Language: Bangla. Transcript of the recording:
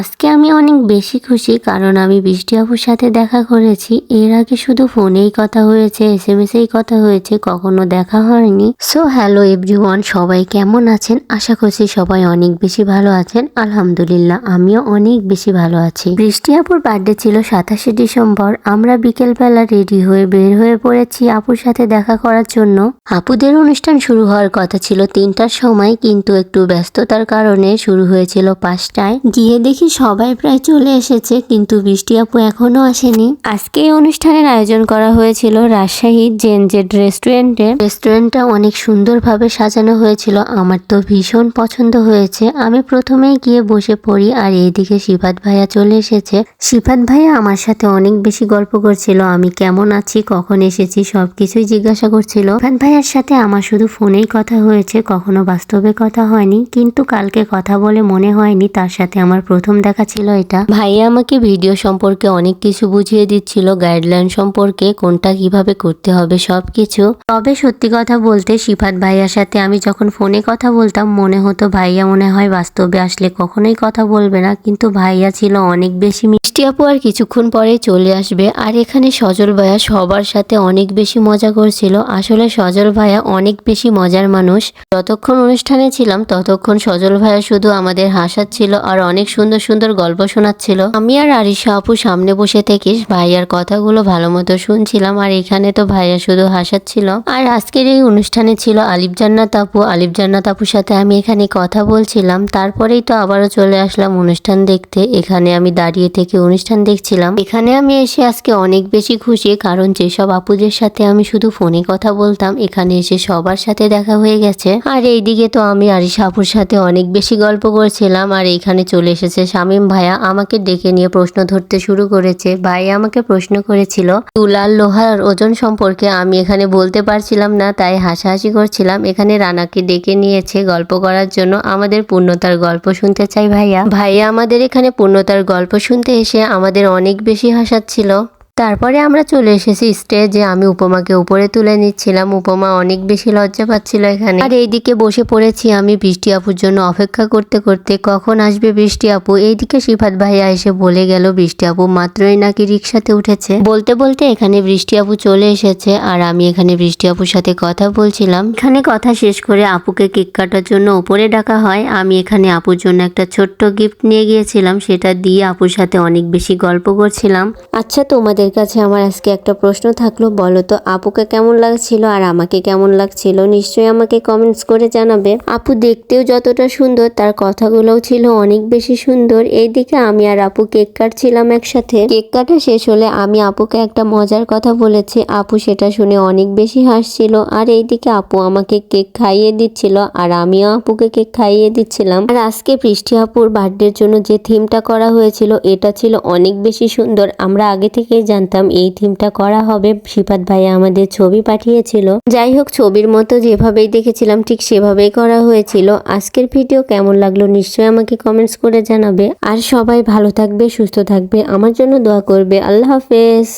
আজকে আমি অনেক বেশি খুশি কারণ আমি বৃষ্টি আপুর সাথে দেখা করেছি। এর আগে শুধু ফোনেই কথা হয়েছে এস এম এসেই কথা হয়েছে, কখনো দেখা হয়নি। সো হ্যালো এভরিওয়ান সবাই কেমন আছেন? আশা করছি সবাই অনেক বেশি ভালো আছেন। আলহামদুলিল্লাহ, আমিও অনেক বেশি ভালো আছি। বৃষ্টি আপুর বার্থডে ছিল সাতাশে ডিসেম্বর। আমরা বিকেলবেলা রেডি হয়ে বের হয়ে পড়েছি আপুর সাথে দেখা করার জন্য। আপুদের অনুষ্ঠান শুরু হওয়ার কথা ছিল তিনটার সময়, কিন্তু একটু ব্যস্ততার কারণে শুরু হয়েছিল পাঁচটায়। গিয়ে দেখি সবাই প্রায় চলে এসেছে, কিন্তু বৃষ্টি আপু এখনও আসেনি। আজকে এই অনুষ্ঠানের আয়োজন করা হয়েছিল রাজশাহীর জেনজেড রেস্টুরেন্টে রেস্টুরেন্টটা অনেক সুন্দরভাবে সাজানো হয়েছিল, আমার তো ভীষণ পছন্দ হয়েছে। আমি প্রথমেই গিয়ে বসে পড়ি আর এইদিকে শিফাত ভাইয়া চলে এসেছে। শিফাত ভাইয়া আমার সাথে অনেক বেশি গল্প করছিল, আমি কেমন আছি, কখন এসেছি, সবকিছুই জিজ্ঞাসা করছিল। শিফাত ভাইয়ার সাথে আমার শুধু ফোনেই কথা হয়েছে, কখনো বাস্তবে কথা হয়নি, কিন্তু কালকে কথা বলে মনে হয়নি, তার সাথে আমার প্রথম দেখা ছিল এটা। ভাইয়া আমাকে ভিডিও সম্পর্কে অনেক কিছু বুঝিয়ে দিচ্ছিল গাইডলাইন সম্পর্কে, কোনটা কীভাবে করতে হবে সব কিছু তবে সত্যি কথা বলতে শিফাত ভাইয়ার সাথে আমি যখন ফোনে কথা বলতাম, মনে হতো ভাইয়া মনে হয় বাস্তবে আসলে কখনোই কথা বলবে না, কিন্তু ভাইয়া ছিল অনেক বেশি মিষ্টি আপু আর কিছুক্ষণ পরে চলে আসবে। আর এখানে সজল ভাইয়া সবার সাথে অনেক বেশি মজা করছিল। আসলে সজল ভাইয়া অনেক বেশি মজার মানুষ। যতক্ষণ অনুষ্ঠানে ছিলাম, ততক্ষণ সজল ভাইয়া শুধু আমাদের হাসাচ্ছিল আর অনেক সুন্দর সুন্দর সুন্দর গল্প শোনাচ্ছিল। আমি আর আরিশা আপু সামনে বসে থেকে ভাইয়ার কথাগুলো ভালো মতো শুনছিলাম আর এখানে তো ভাইয়া শুধু হাসাচ্ছিল। আর আজকের এই অনুষ্ঠানে ছিল আলিফ জান্নাত আপু। আলিফ জান্নাত আপুর সাথে আমি এখানে কথা বলছিলাম। তারপরেই তো আবারও চলে আসলাম অনুষ্ঠান দেখতে। এখানে আমি দাঁড়িয়ে থেকে অনুষ্ঠান দেখছিলাম। এখানে আমি এসে আজকে অনেক বেশি খুশি, কারণ যেসব আপুদের সাথে আমি শুধু ফোনে কথা বলতাম, এখানে এসে সবার সাথে দেখা হয়ে গেছে। আর এইদিকে তো আমি আরিশা আপুর সাথে অনেক বেশি গল্প করছিলাম। আর এখানে চলে এসেছে শামীম ভাইয়া আমাকে ডেকে নিয়ে প্রশ্ন ধরতে শুরু করেছে। ভাই আমাকে প্রশ্ন করেছিল তুলার লোহার ওজন সম্পর্কে আমি এখানে বলতে পারছিলাম না, তাই হাসাহাসি করছিলাম। এখানে রানাকে ডেকে নিয়েছে গল্প করার জন্য। আমাদের পূর্ণতার গল্প শুনতে চাই ভাইয়া। ভাইয়া আমাদের এখানে পূর্ণতার গল্প শুনতে এসে আমাদের অনেক বেশি হাসাচ্ছিল। তারপরে আমরা চলে এসেছি স্টেজে। আমি উপমাকে উপরে তুলে নিচ্ছিলাম। উপমা অনেক বেশি লজ্জা পাচ্ছিল এখানে। আর এইদিকে বসে পড়েছি আমি বৃষ্টি আপুর জন্য অপেক্ষা করতে করতে। কখন আসবে বৃষ্টি আপু? এইদিকে শিফাত ভাইয়া এসে বলে গেল, বৃষ্টি আপু মাত্রই নাকি রিক্সাতে উঠেছে? বলতে বলতে এখানে বৃষ্টি আপু চলে এসেছে আর আমি এখানে বৃষ্টি আপুর সাথে কথা বলছিলাম। এখানে কথা শেষ করে আপুকে কেক কাটার জন্য ওপরে ডাকা হয়। আমি এখানে আপুর জন্য একটা ছোট্ট গিফট নিয়ে গিয়েছিলাম। সেটা দিয়ে আপুর সাথে অনেক বেশি গল্প করছিলাম। আচ্ছা তোমাদের কাছে আমার আজকে একটা প্রশ্ন থাকল, বলো তো, আপুকে কেমন লাগছিল আর আমাকে কেমন লাগছিল? নিশ্চয়ই আমাকে কমেন্টস করে জানাবে। আপু দেখতেও যতটা সুন্দর, তার কথাগুলোও ছিল অনেক বেশি সুন্দর। এইদিকে আমি আর আপু কেক কাটছিলাম একসাথে। কেক কাটা শেষ হলে আমি আপুকে একটা মজার কথা বলেছি। আপু সেটা শুনে অনেক বেশি হাসছিল। আর এইদিকে আপু আমাকে কেক খাইয়ে দিচ্ছিল আর আমিও আপুকে কেক খাইয়ে দিচ্ছিলাম। আর আজকে বৃষ্টি আপুর বার্থডের জন্য যে থিমটা করা হয়েছিল, এটা ছিল অনেক বেশি সুন্দর। আমরা আগে থেকেই জানতাম এই থিমটা করা হবে। শিপাত ভাইয়া আমাদের ছবি পাঠিয়েছিল। যাই হোক, ছবির মতো যেভাবেই দেখেছিলাম, ঠিক সেভাবেই করা হয়েছিল। আজকের ভিডিও কেমন লাগল নিশ্চয়ই আমাকে কমেন্টস করে জানাবে। আর সবাই ভালো থাকবে, সুস্থ থাকবে। আমার জন্য দোয়া করবে। আল্লাহ হাফেজ।